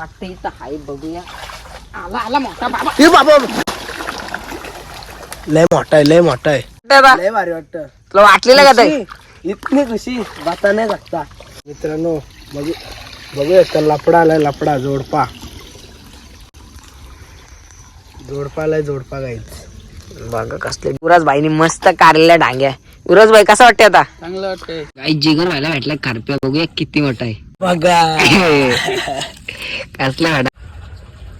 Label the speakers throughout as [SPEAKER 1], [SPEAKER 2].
[SPEAKER 1] वाटतं इथं हाय बघूया आला आला मोठा बाबा
[SPEAKER 2] हे बाबा लय मोठा आहे लय मोठा आहे लय भारी वाटत
[SPEAKER 1] तुला वाटलेलं का ते
[SPEAKER 2] इतनी खुशी बाता नाही लागता मित्रांनो बघू बघूया तर लपडा आलाय लपडा जोडपा. जोडपा आलाय जोडपा गाईच
[SPEAKER 1] बघा कसले. युवराज भाईनी मस्त कारलेल्या डांग्या. युवराज भाई कसं वाटते आता?
[SPEAKER 2] चांगलं वाटतंय.
[SPEAKER 1] काही जिगर व्हायला भेटला कारप्या बघूया किती मोठा आहे. कसला वाटा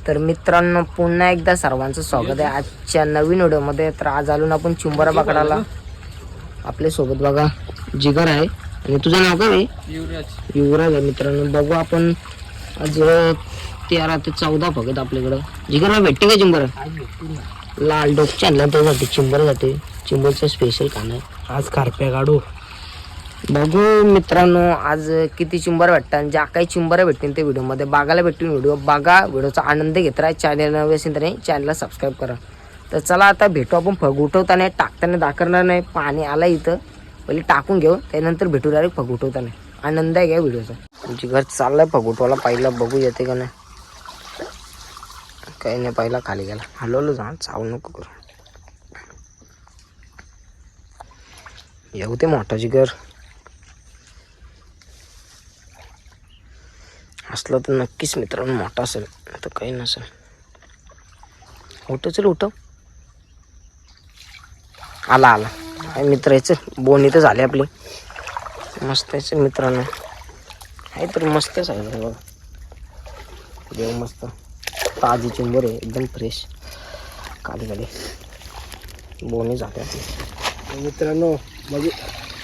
[SPEAKER 1] तर मित्रांनो पुन्हा एकदा सर्वांचं स्वागत आहे. आजच्या नवीन व्हिडिओमध्ये तर आज आलो ना आपण चिंबरा पकडायला आपल्यासोबत बघा जिगर आहे. आणि तुझं नाव काय आहे?
[SPEAKER 2] युवराज.
[SPEAKER 1] युवराज आहे मित्रांनो. बघू आपण आज तेरा ते चौदा फक्त आपल्याकडं. जिगर भेटते का चिंबर? लाल डोकच्या आणला त्यासाठी चिंबर जाते. चिंबरचं स्पेशल खाणं आहे.
[SPEAKER 2] आज कारप्या काढू.
[SPEAKER 1] बघू मित्रांनो आज किती चिंबर भेटतात आणि ज्या काही चिंबर भेटतील ते व्हिडिओमध्ये बघायला भेटतील व्हिडिओ. बघा व्हिडिओचा आनंद घेत राहा. चॅनल नवे असेल तर चॅनलला सबस्क्राईब करा. तर चला आता भेटू आपण फग उठवताना. टाकताना दाखवणार नाही पाणी आलं इथं. पहिले टाकून घेऊ त्यानंतर भेटू डायरेक्ट फग उठवताना. आनंद आहे घ्या व्हिडिओचा? तुमची घर चाललंय फग उठवायला. पहिला बघू येते का नाही. काही नाही पहिला खाली गेला. हलवलं जा चावू नको करू. येऊ ते मोठाची घर. असलं तर नक्कीच मित्रांनो मोठा असेल तर काही नसेल. उठ चल उठव. आला आला. काय मित्र याचं बोन तर झाले आपले. मस्त याचे मित्रांनो. आहे तर मस्तच आहे बघा. देव मस्त. ताजी चिंबर आहे एकदम फ्रेश काली काली. बोनी झाले आपली.
[SPEAKER 2] मित्रांनो म्हणजे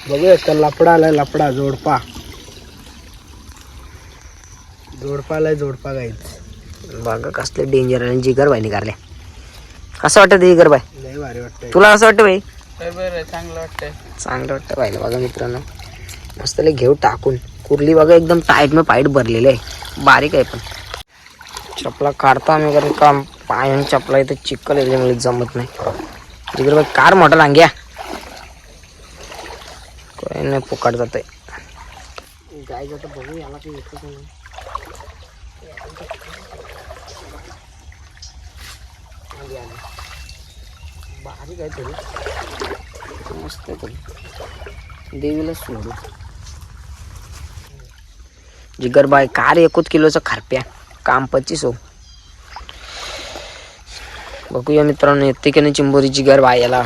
[SPEAKER 2] बघूया का लपडा आलाय लपडा जोडपा. जोडपा आलाय जोडपा गाईच
[SPEAKER 1] बघा कसले डेंजर आणि जिगर बाई निघाले कसं वाटतं ते जिगर बाई?
[SPEAKER 2] लय भारी वाटतंय.
[SPEAKER 1] तुला असं वाटतं बाई?
[SPEAKER 2] बरं चांगलं वाटतंय.
[SPEAKER 1] चांगलं वाटतं पाहिलं बघा मित्रांनो. मस्त लय घेऊ टाकून. कुर्ली बघा एकदम टाईट में पाईट भरलेले आहे. बारीक आहे पण. चपला काढतो आम्ही कारण काम पायाने चपला इथं चिक्कल याच्यामुळे जमत नाही. तिकडे बघ कार मोठा लांग्या काही नाही फुकाट जात आहे गाय जातं बघू याला काही येतं का नाही. बारीक आहे मस्त आहे पण देवीला सोडू जिगरबाई कार एकूच किलोचा खारप्या. काम पच्चीस हो. बघूया मित्रांनो येते की नाही चिंबोरी जिगर बाई याला.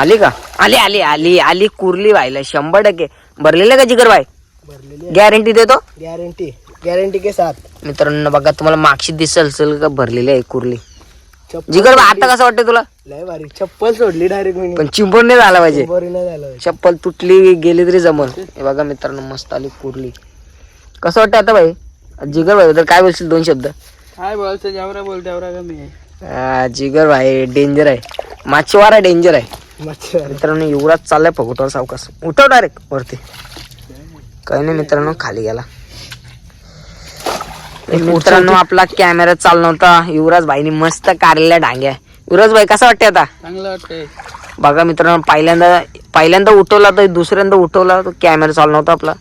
[SPEAKER 1] आली का? आली आली आली आली कुर्ली व्हायला शंभर टक्के. भरलेलं का जिगर
[SPEAKER 2] भरलेली
[SPEAKER 1] गॅरंटी देतो?
[SPEAKER 2] गॅरंटी गॅरंटी के साथ.
[SPEAKER 1] मित्रांनो बघा तुम्हाला मागशी दिसल असेल का भरलेली आहे कुर्ली. जिगर आता कसं वाटतं तुला?
[SPEAKER 2] लय भारी. चप्पल सोडली डायरेक्ट मी.
[SPEAKER 1] पण चिंबोर नाही झाला पाहिजे.
[SPEAKER 2] बरी नाही झालं
[SPEAKER 1] चप्पल तुटली गेली तरी जमल. हे बघा मित्रांनो मस्त आली कुरली. कसं वाटतं आता भाई? जिगर भाई बद्दल काय बोलशील दोन शब्द?
[SPEAKER 2] काय बोलतो बोल कमी आहे.
[SPEAKER 1] जिगर भाई डेंजर आहे. माछीवारा डेंजर आहे. मित्रांनो युवराज चाललाय फगुटवर सावकाश. उठव डायरेक्ट वरती. काही नाही मित्रांनो खाली गेला. मित्रांनो आपला कॅमेरा चालू नव्हता. युवराज भाईनी मस्त कारलेल्या डांग्या. युवराज भाई कसं वाटते आता?
[SPEAKER 2] चांगलं वाटतंय.
[SPEAKER 1] बघा मित्रांनो पहिल्यांदा पहिल्यांदा उठवला तर दुसऱ्यांदा उठवला तर कॅमेरा चालू नव्हता आपला.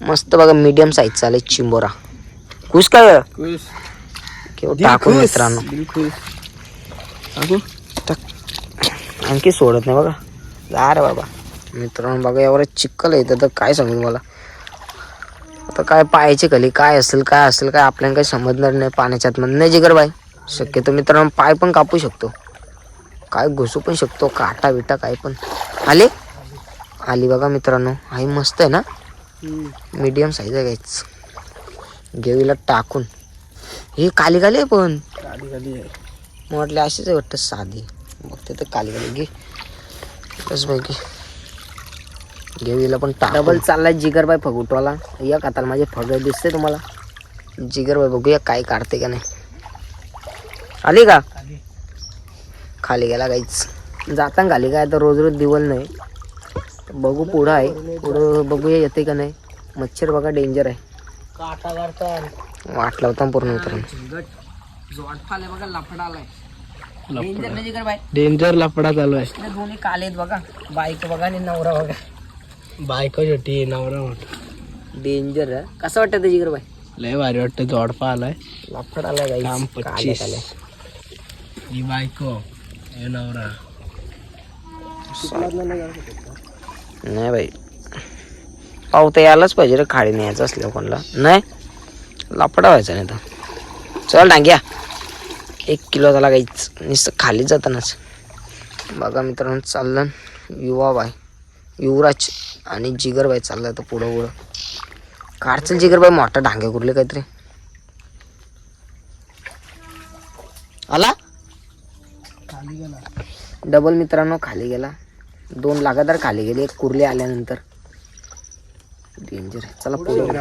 [SPEAKER 1] मस्त बघा मीडियम साईज चालेल चिंबोरा. खुश काय टाकू? मित्रांनो आणखी सोडत नाही बघा. जा रे बाबा. मित्रांनो बघा एवढं चिक्कल आहे इथं तर काय सांगू मला आता काय पायाची खाली काय असेल काय असेल काय आपल्याला काही समजणार नाही पाण्याच्या आतमध्ये. नाही जिगर बाई शक्यतो मित्रांनो पाय पण कापू शकतो. काय घुसू पण शकतो काटा बिटा काय पण. आले? आली बघा मित्रांनो आई मस्त आहे ना? मीडियम साईज आहे काहीच घेऊला टाकून. हे काली काली आहे पण. म्हटलं अशीच आहे वाटतं साधी. मग ते तर काली काली घे. बस पैकी घेऊला पण डबल चाललाय जिगरबाई फगुटवाला. या आता माझे फग दिसते तुम्हाला. जिगरबाई बघूया काय काढते का नाही. आली का?
[SPEAKER 2] खाली
[SPEAKER 1] खाली गेला काहीच. जाताना खाली काय तर रोज रोज दिवल नाही. बघू पुढं आहे. पुढं बघूया येते का नाही. मच्छर बघा डेंजर आहे. वाटला होता पूर्ण मित्रांनो बघा लफडा. आलाय डेंजर नाही जिगरबाई.
[SPEAKER 2] डेंजर लफडा चालू आहे.
[SPEAKER 1] दोन्ही बघा. बाईक बघा आणि नवरा बघा.
[SPEAKER 2] बायको छोटी नवरा मोठा.
[SPEAKER 1] डेंजर आहे. कसं वाटतं ते जिगर बाई
[SPEAKER 2] लय भारी वाटतं जोडपा आलाय.
[SPEAKER 1] लाफड आलाय.
[SPEAKER 2] काम पच्चीस. ही बायको हे नवरा.
[SPEAKER 1] नाही बाई. पावता यायलाच पाहिजे रे खाडी न्यायचं असलं कोणाला. नाही? लापडा व्हायचा नाही तर. चल डांग्या. एक किलो झाला काहीच नुसतं खाली जातानाच. बघा मित्रांनो चाललं. युवा बाय युवराज आणि जिगरबाई चाललं तर पुढं पुढं. कारचल जिगरबाई मोठा डांगे कुरले काहीतरी. आला?
[SPEAKER 2] खाली गेला
[SPEAKER 1] डबल मित्रांनो खाली गेला. दोन लगातार खाली गेले एक कुर्ले आल्यानंतर. डेंजर आहे. चला पुढे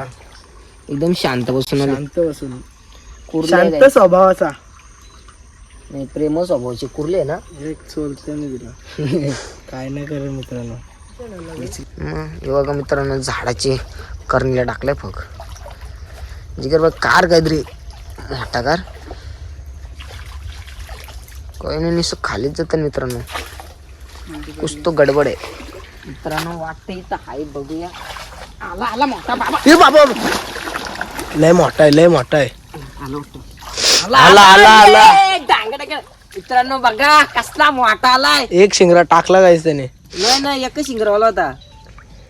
[SPEAKER 1] एकदम शांत बसून आले.
[SPEAKER 2] शांत बसून.
[SPEAKER 1] कुर्ले
[SPEAKER 2] शांत
[SPEAKER 1] आहे
[SPEAKER 2] स्वभावाचा.
[SPEAKER 1] नाही प्रेम स्वभावचे कुर्ले आहे ना?
[SPEAKER 2] एक सोलते मी दिला काय नाही करे मित्रांनो.
[SPEAKER 1] मित्रांनो झाडाचे करणीला टाकलाय फग. जिगर बघ कार काहीतरी. मोठा कार. काही नाही नुसतं खालीच जातं मित्रांनो. कुछ तो गडबड आहे. मित्रांनो वाटतं इथं हाय बघूया. आला आला मोठा बाबा.
[SPEAKER 2] बाबा लय मोठा आहे लय मोठा आहे.
[SPEAKER 1] आलो
[SPEAKER 2] आला, आला, आला.
[SPEAKER 1] मित्रांनो बघा कसला मोठा आलाय.
[SPEAKER 2] एक शिंगरा टाकला गायस त्याने.
[SPEAKER 1] नाही ना एकच शिंगरवाला होता.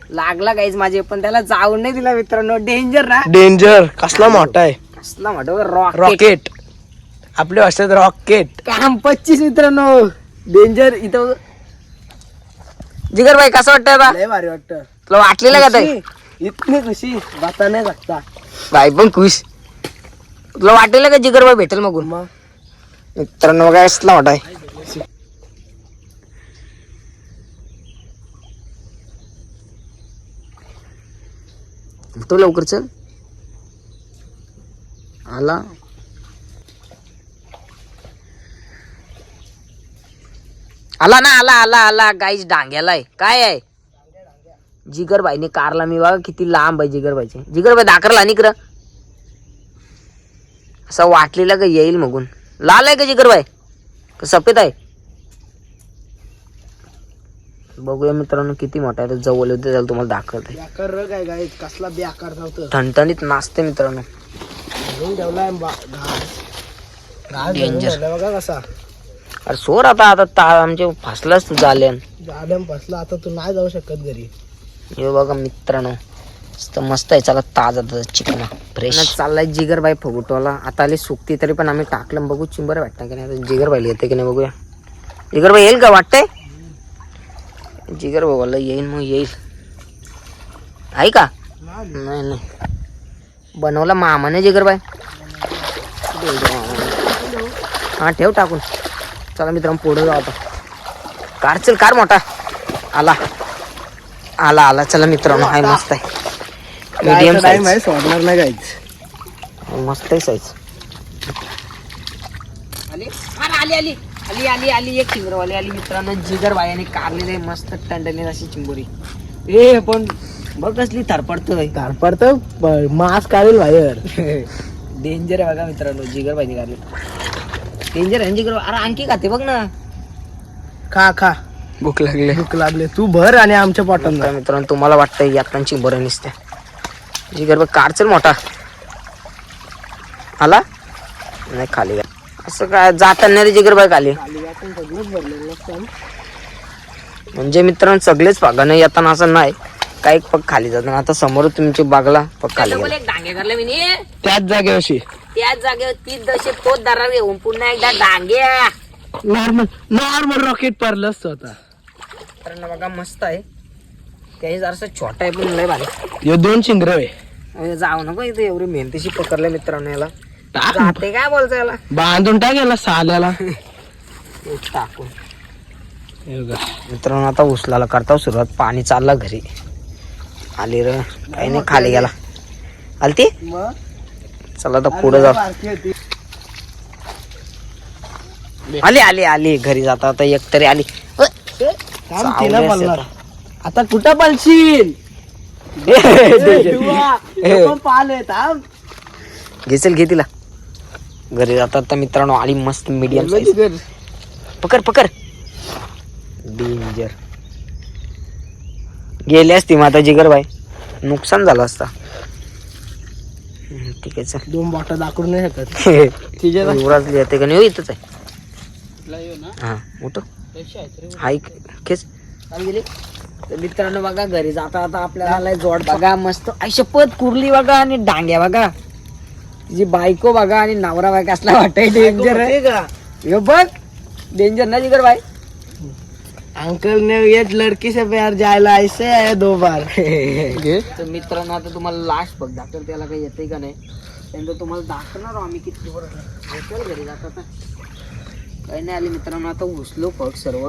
[SPEAKER 1] लागला गाईज माझे पण त्याला जाऊन नाही दिला मित्रांनो. डेंजर ना?
[SPEAKER 2] डेंजर कसला मोठा आहे?
[SPEAKER 1] कसला मोठा रॉकेट
[SPEAKER 2] रॉकेट आपल्या भाषेत रॉकेट
[SPEAKER 1] काम पच्चीस मित्रांनो. डेंजर इथं जिगर भाई कसं वाटतं आता
[SPEAKER 2] लय भारी वाटतं.
[SPEAKER 1] तुला वाटलेलं का ते
[SPEAKER 2] खुशी, इतनी खुशी. बता नाही सकता
[SPEAKER 1] भाई पण खुश. तुला वाटलेलं का जिगर भाई भेटेल मग
[SPEAKER 2] मग?
[SPEAKER 1] मित्रांनो बघा कसला मोठा आहे. तो लवकर चल. आला. आला ना आला आला आला. गाईच डांग्यालाय. काय आहे? जिगरबाईने कारला मी बघा किती लांब आहे जिगरबाईचे. जिगरबाई दाखरला निकर असं वाटलेलं का येईल मगून? लाल आहे का जिगरबाई? का सफेद आहे? बघूया मित्रांनो किती मोठा आहे. जवळ होते त्याला तुम्हाला दाखवते.
[SPEAKER 2] बेकार रग आहे कसला बेकार नव्हतं.
[SPEAKER 1] ठणठणीत नाचते मित्रांनो.
[SPEAKER 2] धरून ठेवलाय बा- घास घास धरून
[SPEAKER 1] Danger.
[SPEAKER 2] ठेवलाय बघा कसा.
[SPEAKER 1] अरे सोर आता आता ता आमचे फासलाच तू झाल्यान
[SPEAKER 2] जादम बसला आता तू नाही जाऊ शकत घरी.
[SPEAKER 1] हे बघा मित्रांनो मस्त मस्त आहे चला ताजा ताजा चिकन फ्रेश चाललाय जिगरबाई फगुटवाला. आता आली सुकती तरी पण आम्ही टाकलं बघू चिंबर वाटतं की नाही. आता जिगरबाईला येते की नाही बघूया. जिगरबाई येईल का वाटतंय? जिगर बाबाला येईन मग येईल. आहे का? नाही नाही. बनवला मामाने जिगर बाय. हा ठेव टाकून. चला मित्रांनो पुढे जाऊ आता कार चल कार मोठा. आला. आला आला. चला मित्रांनो हाय मस्त आहे. मीडियम
[SPEAKER 2] टाइम आहे सोडणार नाही गायच
[SPEAKER 1] मस्त आहे साईज आली? आली आली. आली आली आली एक चिंबरवाली आली. मित्रांनो जिगर बायाने कारलेली आहे मस्त टंडणी अशी चिंबोरी. ए पण बघ कसली थरपडतोय.
[SPEAKER 2] तारपडत मास काढेल बाहेर.
[SPEAKER 1] डेंजर आहे बघा मित्रांनो जिगर पाहिजे कारली डेंजर आहे ना जिगर अरे आणखी खाते बघ ना.
[SPEAKER 2] खा खा.
[SPEAKER 1] भूक लागले.
[SPEAKER 2] भूक लागले. तू भर आणि आमच्या पोटात
[SPEAKER 1] तर मित्रांनो तुम्हाला वाटतं यातनांची बरं निसते जिगर बघ कार चल मोठा. आला? नाही खाली. असं काय जाताना रे जिगर बाई खाली. म्हणजे मित्रांनो सगळेच पागा नाही येताना असं नाही. काही पग खाली जाताना आता समोर तुमची बागला पग खाली गेला.
[SPEAKER 3] डांगे करले मी
[SPEAKER 2] त्याच जागेवरशी.
[SPEAKER 3] त्याच जागेवर तीच दशे तोच दरार येऊन पुन्हा एकदा डांग्या
[SPEAKER 2] नॉर्मल नॉर्मल रॉकेट पडलं असतं आता.
[SPEAKER 1] मित्रांनो बघा मस्त आहे. त्याही जरासं छोटा आहे पण लय भारी.
[SPEAKER 2] हे दोन शिंगर आहे
[SPEAKER 1] अरे जाऊ नको इथे एवढी मेहनतीशी पकडले मित्रांनो याला.
[SPEAKER 2] टाक.
[SPEAKER 1] जाते काय याला
[SPEAKER 2] बांधून टाकेला साल्याला.
[SPEAKER 1] एक टाकून.
[SPEAKER 2] हे बघा.
[SPEAKER 1] मित्रांनो आता उचलायला करता सुरुवात. पाणी चाललं घरी. आली रे काही नाही खाली गेला. आलती? चला आता पुढे जाऊ. आली आली आली. घरी जाता आता एक तरी आली. अ,
[SPEAKER 2] थांब, तिला
[SPEAKER 1] चावलेस
[SPEAKER 2] पळणार.
[SPEAKER 1] आता.
[SPEAKER 2] आता कुठं पळशील पाले थांब
[SPEAKER 1] घेसेल घे तिला. घरी जाता आता मित्रांनो आली मस्त मीडियम साईज पकड पकड. डेंजर गेली असती माता जिगर बाई. नुकसान झालं असता. ठीक आहे चल.
[SPEAKER 2] दोन बॉटल दाखवून नाही शकत.
[SPEAKER 1] युवराजली येते का नाही? हो, इथंच आहे. हा मोठं हाय खेच.
[SPEAKER 3] गेली? तर मित्रांनो बघा घरी जाता आता आपल्याला जोड बघा मस्त. आई शपथ कुर्ली बघा आणि डांग्या बघा. तिची बायको बघा आणि नवरा बायका असला वाटाय डेंजर आहे.
[SPEAKER 2] का?
[SPEAKER 3] हे बघ डेंजर ना जिगर बाय
[SPEAKER 2] अंकल ने ये लड़की से प्यार जायला ऐसे आहे दो बार.
[SPEAKER 3] तर मित्रांनो आता तुम्हाला लास्ट बघ दाखल त्याला काही येते का नाही? त्यानंतर तुम्हाला दाखवणार आम्ही किती चल घरी जात आता काही नाही आले मित्रांनो आता उचलो फक्त सर्व.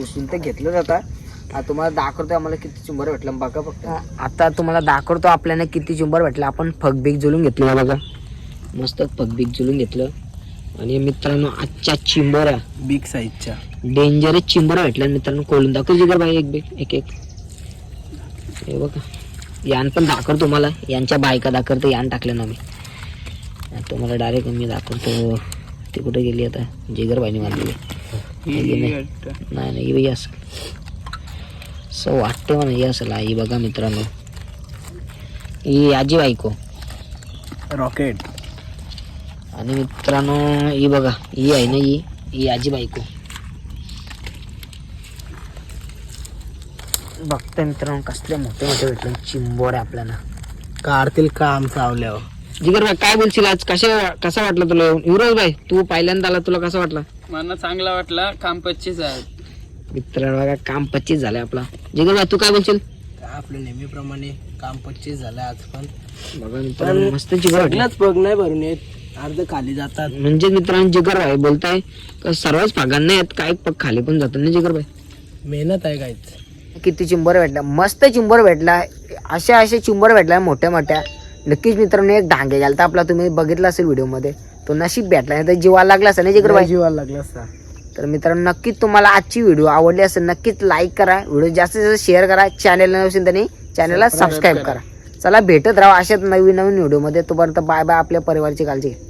[SPEAKER 3] उचलून तर घेतलं जाता आता तुम्हाला दाखवतो आम्हाला किती चुंबर भेटलं. बघा फक्त.
[SPEAKER 1] आता तुम्हाला दाखवतो आपल्याला किती चुंबर भेटलं. आपण फगबीक जुलून घेतलं बघा. मस्त फगबीक जुलून घेतलं. आणि मित्रांनो आजच्या चिंबोऱ्या.
[SPEAKER 2] बिग साईजच्या
[SPEAKER 1] डेंजरस चिंबर भेटल्या. मित्रांनो खोलून दाखव जिगर बाई एक बेक एक एक. हे बघा. यान पण दाखवतो तुम्हाला. यांच्या बायका दाखवतो यान टाकलं ना मी आता तुम्हाला डायरेक्ट मी दाखवतो. ती कुठे गेली आता? जिगर बाईने मारली नाही नाही ही असं. असं वाटतं मला ही असेल आई बघा मित्रांनो. ही आजी बायको.
[SPEAKER 2] रॉकेट
[SPEAKER 1] आणि मित्रांनो ही बघा ही आहे ना ही? ही आजी बायको. बघतोय मित्रांनो कसले मोठे मोठे भेटले चिंबोरे आपल्याला.
[SPEAKER 2] काढतील काम चावल्यावर.
[SPEAKER 1] जिगर भाई काय बोलशील आज? कशा कसा वाटला तुला? युवराज भाई तू पहिल्यांदा आला तुला कसा वाटला?
[SPEAKER 4] मला चांगला वाटला. काम पच्चीस आहे.
[SPEAKER 1] मित्रांनो बघा काम पच्चीस झालंय आपला. जिगर भाई तू काय बोलशील?
[SPEAKER 2] आपल्या नेहमीप्रमाणे काम पच्चीस झालं आज पण.
[SPEAKER 1] बघा मित्रांनो मस्त जिगर
[SPEAKER 2] पग नाही भरून येत. अर्ध खाली जातात.
[SPEAKER 1] म्हणजे मित्रांनो जिगर भाई बोलताय का सर्वच भागांना येत काय पग खाली पण जातात ना जिगर भाई?
[SPEAKER 2] मेहनत आहे काहीच
[SPEAKER 1] किती चिंबर भेटला मस्त चिंबर भेटला अशा अशा चिंबर भेटल्या मोठ्या मोठ्या. नक्कीच मित्रांनो एक डांगे घालता आपला तुम्ही बघितला असेल व्हिडिओमध्ये. तो नशीब भेटला नाही तर जीवाला लागला असेल ना जिगर भाई?
[SPEAKER 2] जीवाला लागला असता.
[SPEAKER 1] तर मित्रांनो नक्कीच तुम्हाला आजची व्हिडिओ आवडली असेल नक्कीच लाईक करा. व्हिडिओ जास्तीत जास्त शेअर करा. चॅनलला नसेल त्यांनी चॅनलला सबस्क्राईब करा. चला भेटत राहा अशाच नवीन नवीन व्हिडिओमध्ये. तोपर्यंत बाय बाय आपल्या परिवारची काळजी घ्या.